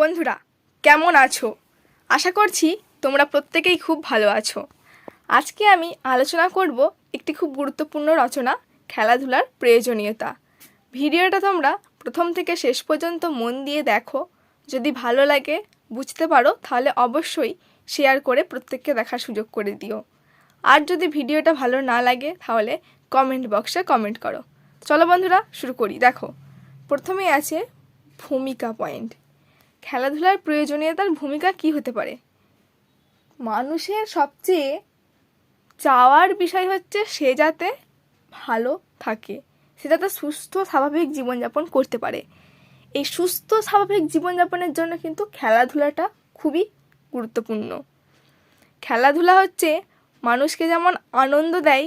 বন্ধুরা, কেমন আছো? আশা করছি তোমরা প্রত্যেকেই খুব ভালো আছো। আজকে আমি আলোচনা করব একটি খুব গুরুত্বপূর্ণ রচনা, খেলাধুলার প্রয়োজনীয়তা। ভিডিওটা তোমরা প্রথম থেকে শেষ পর্যন্ত মন দিয়ে দেখো। যদি ভালো লাগে, বুঝতে পারো, তাহলে অবশ্যই শেয়ার করে প্রত্যেককে দেখার সুযোগ করে দিও। আর যদি ভিডিওটা ভালো না লাগে, তাহলে কমেন্ট বক্সে কমেন্ট করো। চলো বন্ধুরা, শুরু করি। দেখো, প্রথমেই আছে ভূমিকা পয়েন্ট। খেলাধুলার প্রয়োজনীয়তার ভূমিকা কি হতে পারে? মানুষের সবচেয়ে চাওয়ার বিষয় হচ্ছে সে যাতে ভালো থাকে, সে যাতে সুস্থ, স্বাভাবিক জীবনযাপন করতে পারে। এই সুস্থ, স্বাভাবিক জীবনযাপনের জন্য কিন্তু খেলাধুলাটা খুবই গুরুত্বপূর্ণ। খেলাধুলা হচ্ছে মানুষকে যেমন আনন্দ দেয়,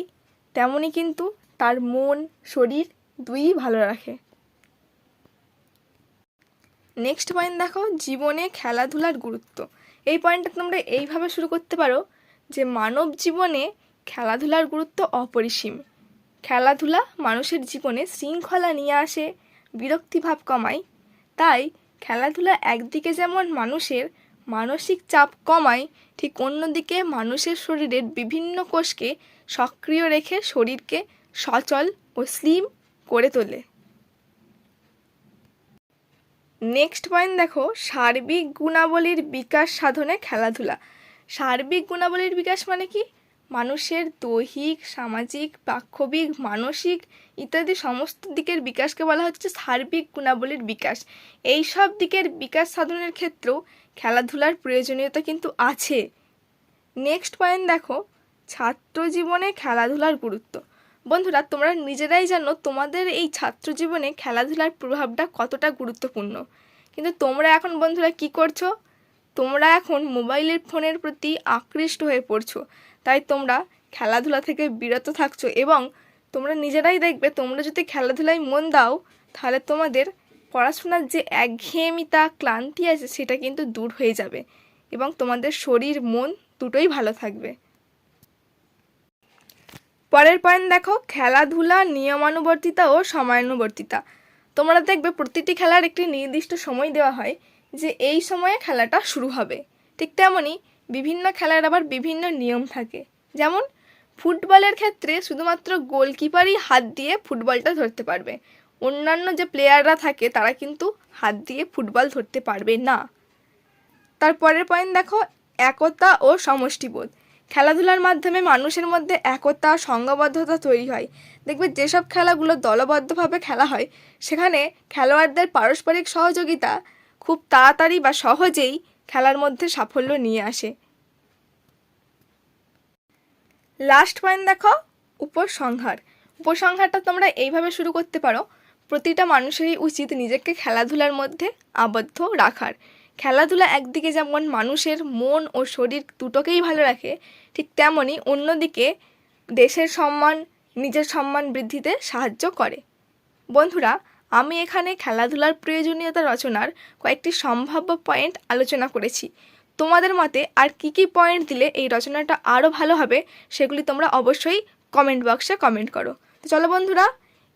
তেমনই কিন্তু তার মন, শরীর দুইই ভালো রাখে। নেক্সট পয়েন্ট দেখো, জীবনে খেলাধুলার গুরুত্ব। এই পয়েন্টটা তোমরা এইভাবে শুরু করতে পারো যে মানব জীবনে খেলাধুলার গুরুত্ব অপরিসীম। খেলাধুলা মানুষের জীবনে শৃঙ্খলা নিয়ে আসে বিরক্তিভাব কমায়। তাই খেলাধুলা একদিকে যেমন মানুষের মানসিক চাপ কমায়, ঠিক অন্যদিকে মানুষের শরীরের বিভিন্ন কোষকে সক্রিয় রেখে শরীরকে সচল ও স্লিম করে তোলে। নেক্সট পয়েন্ট দেখো, সার্বিক গুণাবলীর বিকাশ সাধনে খেলাধুলা। সার্বিক গুণাবলীর বিকাশ মানে কি? মানুষের দৈহিক, সামাজিক বাক্ষবিক মানসিক ইত্যাদি সমস্ত দিকের বিকাশকে বলা হচ্ছে সার্বিক গুণাবলীর বিকাশ। এই সব দিকের বিকাশ সাধনের ক্ষেত্রেও খেলাধুলার প্রয়োজনীয়তা কিন্তু আছে। নেক্সট পয়েন্ট দেখো ছাত্র জীবনে খেলাধুলার গুরুত্ব। বন্ধুরা, তোমরা নিজেরাই জানো তোমাদের এই ছাত্র জীবনে খেলাধুলার প্রভাবটা কতটা গুরুত্বপূর্ণ। কিন্তু তোমরা এখন বন্ধুরা কি করছ? তোমরা এখন মোবাইলের ফোনের প্রতি আকৃষ্ট হয়ে পড়ছো। তাই তোমরা খেলাধুলা থেকে বিরত থাকছো এবং তোমরা নিজেরাই দেখবে তোমরা যদি খেলাধুলায় মন দাও, তাহলে তোমাদের পড়াশোনার যে একঘেয়েমিতা, ক্লান্তি আছে সেটা কিন্তু দূর হয়ে যাবে এবং তোমাদের শরীর, মন দুটোই ভালো থাকবে। পরের পয়েন্ট দেখো, খেলাধুলা, নিয়মানুবর্তিতা ও সময়ানুবর্তিতা। তোমরা দেখবে প্রতিটি খেলার একটি নির্দিষ্ট সময় দেওয়া হয় যে এই সময়ে খেলাটা শুরু হবে। ঠিক তেমনই বিভিন্ন খেলার আবার বিভিন্ন নিয়ম থাকে। যেমন, ফুটবলের ক্ষেত্রে শুধুমাত্র গোলকিপারই হাত দিয়ে ফুটবলটা ধরতে পারবে। অন্যান্য যে প্লেয়াররা থাকে, তারা কিন্তু হাত দিয়ে ফুটবল ধরতে পারবে না। তারপরের পয়েন্ট দেখো, একতা ও সমষ্টিবোধ। খেলাধুলার মাধ্যমে মানুষের মধ্যে একতা সংঘবদ্ধতা তৈরি হয়। দেখবে যেসব খেলাগুলো দলবদ্ধভাবে খেলা হয়, সেখানে খেলোয়াড়দের পারস্পরিক সহযোগিতা খুব তাড়াতাড়ি বা সহজেই খেলার মধ্যে সাফল্য নিয়ে আসে। লাস্ট পয়েন্ট দেখো, উপসংহার। উপসংহারটা তোমরা এইভাবে শুরু করতে পারো, প্রতিটা মানুষেরই উচিত নিজেকে খেলাধুলার মধ্যে আবদ্ধ রাখার। খেলাধুলা একদিকে যেমন মানুষের মন ও শরীর দুটোকেই ভালো রাখে, ঠিক তেমনই অন্যদিকে দেশের সম্মান, নিজের সম্মান বৃদ্ধিতে সাহায্য করে। বন্ধুরা, আমি এখানে খেলাধুলার প্রয়োজনীয়তা রচনার কয়েকটি সম্ভাব্য পয়েন্ট আলোচনা করেছি। তোমাদের মতে আর কি কি পয়েন্ট দিলে এই রচনাটা আরও ভালো হবে সেগুলি তোমরা অবশ্যই কমেন্ট বক্সে কমেন্ট করো। তো চলো বন্ধুরা,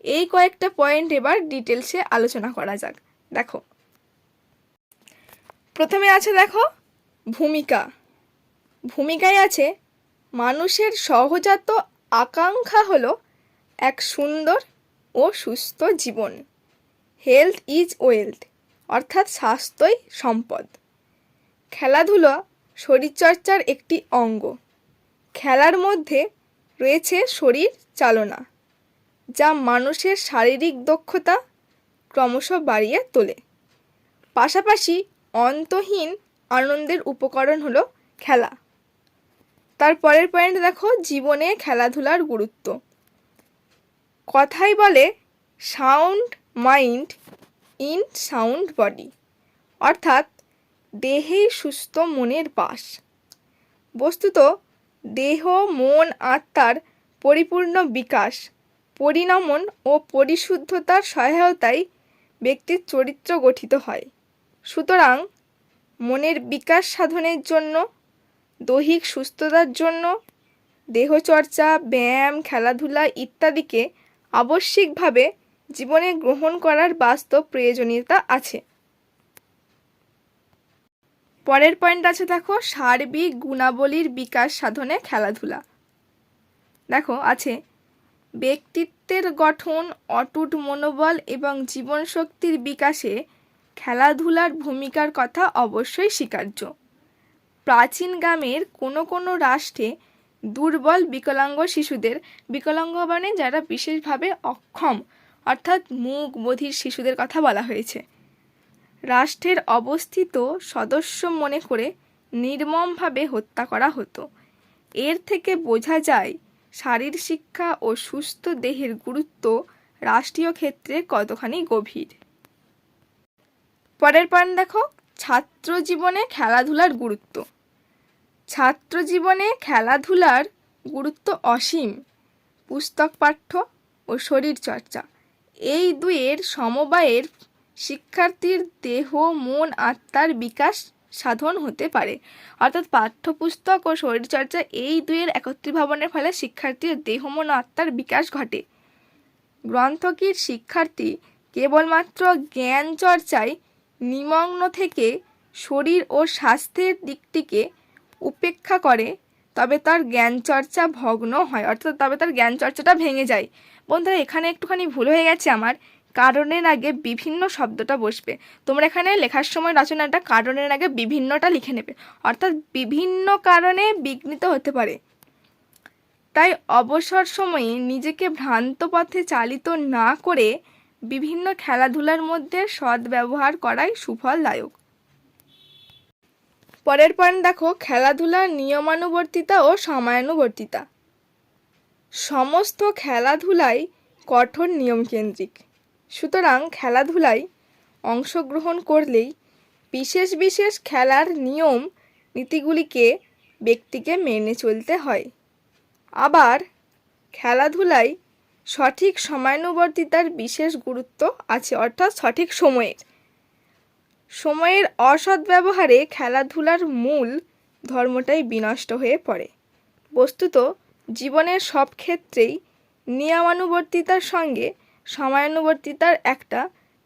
এই কয়েকটা পয়েন্ট এবার ডিটেলসে আলোচনা করা যাক। দেখো প্রথমে আছে দেখো ভূমিকা। ভূমিকায় আছে, মানুষের সহজাত আকাঙ্ক্ষা হলো এক সুন্দর ও সুস্থ জীবন। হেলথ ইজ ওয়েলথ অর্থাৎ স্বাস্থ্যই সম্পদ। খেলাধুলা শরীরচর্চার একটি অঙ্গ। খেলার মধ্যে রয়েছে শরীর চালনা, যা মানুষের শারীরিক দক্ষতা ক্রমশ বাড়িয়ে তোলে। পাশাপাশি অন্তহীন আনন্দের উপকরণ হলো খেলা। তার পরের পয়েন্ট দেখো, জীবনে খেলাধুলার গুরুত্ব। কথাই বলে sound mind in sound body অর্থাৎ দেহেই সুস্থ মনের বাস বস্তুত দেহ, মন, আত্মার পরিপূর্ণ বিকাশ, পরিণমন ও পরিশুদ্ধতার সহায়তায় ব্যক্তির চরিত্র গঠিত হয়। সুতরাং মনের বিকাশ সাধনের জন্য, দৈহিক সুস্থতার জন্য, দেহচর্চা, ব্যায়াম, খেলাধুলা ইত্যাদিকে আবশ্যিকভাবে জীবনে গ্রহণ করার বাস্তব প্রয়োজনীয়তা আছে। পরের পয়েন্ট আছে দেখো, সার্বিক গুণাবলীর বিকাশ সাধনে খেলাধুলা। দেখো, আছে ব্যক্তিত্বের গঠন, অটুট মনোবল এবং জীবনশক্তির বিকাশে খেলাধুলার ভূমিকার কথা অবশ্যই স্বীকার্য। প্রাচীন গ্রামের কোনো কোনো রাষ্ট্রে দুর্বল বিকলাঙ্গ শিশুদের বিকলাঙ্গ মানে যারা বিশেষভাবে অক্ষম, অর্থাৎ মুখ বধির শিশুদের কথা বলা হয়েছে। রাষ্ট্রের অবস্থিত সদস্য মনে করে নির্মমভাবে হত্যা করা হতো। এর থেকে বোঝা যায়, শারীর শিক্ষা ও সুস্থ দেহের গুরুত্ব রাষ্ট্রীয় ক্ষেত্রে কতখানি গভীর। পরের পয়েন্ট দেখো ছাত্র জীবনে খেলাধুলার গুরুত্ব। ছাত্র জীবনে খেলাধুলার গুরুত্ব অসীম, পুস্তক পাঠ্য ও শরীর চর্চা। এই দুয়ের সমবায়ের শিক্ষার্থীর দেহ, মন, আত্মার বিকাশ সাধন হতে পারে। অর্থাৎ পাঠ্যপুস্তক ও শরীরচর্চা এই দুয়ের একত্রীভাবনের ফলে শিক্ষার্থীর দেহ, মন, আত্মার বিকাশ ঘটে। গ্রন্থকির শিক্ষার্থী কেবলমাত্র জ্ঞান চর্চায় নিমগ্ন থেকে শরীর ও স্বাস্থ্যের দিকটিকে উপেক্ষা করে, তবে তার জ্ঞান চর্চা ভগ্ন হয়। অর্থাৎ তবে তার জ্ঞান চর্চাটা ভেঙে যায়। বন্ধুরা, এখানে একটুখানি ভুল হয়ে গেছে আমার। কারণের আগে বিভিন্ন শব্দটা বসবে। তোমরা এখানে লেখার সময় রচনাটা কারণের আগে বিভিন্নটা লিখে নেবে। অর্থাৎ বিভিন্ন কারণে বিঘ্নিত হতে পারে। তাই অবসর সময়ে নিজেকে ভ্রান্ত পথে চালিত না করে বিভিন্ন খেলাধুলার মধ্যে সদ্ব্যবহার করাই সুফলদায়ক। পরের পয়েন্ট দেখো, খেলাধুলার নিয়মানুবর্তিতা ও সময়ানুবর্তিতা। সমস্ত খেলাধুলাই কঠোর নিয়মকেন্দ্রিক। সুতরাং খেলাধুলায় অংশগ্রহণ করলেই বিশেষ বিশেষ খেলার নিয়ম, নীতিগুলিকে ব্যক্তিকে মেনে চলতে হয়। আবার খেলাধুলায় সঠিক সময়ানুবর্তিতার বিশেষ গুরুত্ব আছে, অর্থাৎ সঠিক সময়ের সময়ের অসৎ ব্যবহারে খেলাধুলার মূল ধর্মটাই বিনষ্ট হয়ে পড়ে। বস্তুত, জীবনের সব ক্ষেত্রেই নিয়মানুবর্তিতার সঙ্গে সময়ানুবর্তিতার একটা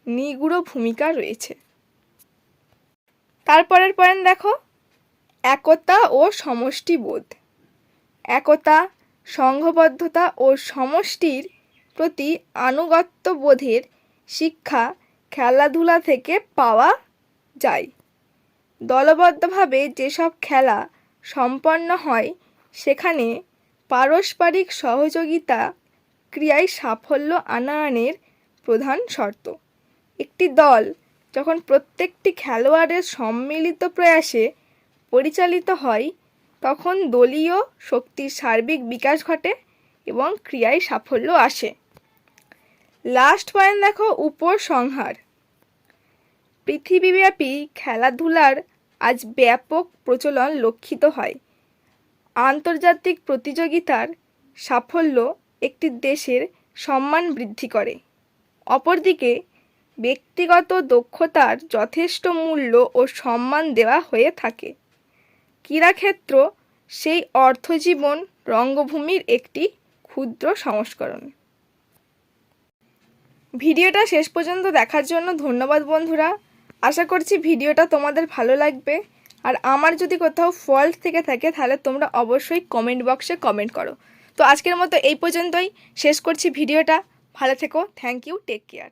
নিগুড় ভূমিকা রয়েছে। তারপরের পয়েন্ট দেখো, একতা ও সমষ্টিবোধ। একতা সংঘবদ্ধতা ও সমষ্টির প্রতি আনুগত্য বোধের শিক্ষা খেলাধুলা থেকে পাওয়া যায়। দলবদ্ধভাবে যেসব খেলা সম্পন্ন হয়, সেখানে পারস্পরিক সহযোগিতা ক্রিয়ায় সাফল্য আনায়নের প্রধান শর্ত। একটি দল যখন প্রত্যেকটি খেলোয়াড়ের সম্মিলিত প্রয়াসে পরিচালিত হয় তখন দলীয় শক্তির সার্বিক বিকাশ ঘটে এবং ক্রিয়ায় সাফল্য আসে। লাস্ট পয়েন্ট দেখো উপসংহার পৃথিবীব্যাপী খেলাধুলার আজ ব্যাপক প্রচলন লক্ষিত হয়। আন্তর্জাতিক প্রতিযোগিতার সাফল্য একটি দেশের সম্মান বৃদ্ধি করে। অপরদিকে, ব্যক্তিগত দক্ষতার যথেষ্ট মূল্য ও সম্মান দেওয়া হয়ে থাকে। ক্রীড়াক্ষেত্র সেই অর্থজীবন রঙ্গভূমির একটি ক্ষুদ্র সংস্করণ। ভিডিওটা শেষ পর্যন্ত দেখার জন্য ধন্যবাদ বন্ধুরা। আশা করছি ভিডিওটা তোমাদের ভালো লাগবে। আর আমার যদি কোথাও ফল্ট থেকে থাকে, তাহলে তোমরা অবশ্যই কমেন্ট বক্সে কমেন্ট করো। তো আজকের মতো এই পর্যন্তই। শেষ করছি ভিডিওটা। ভালো থেকো। Thank you take care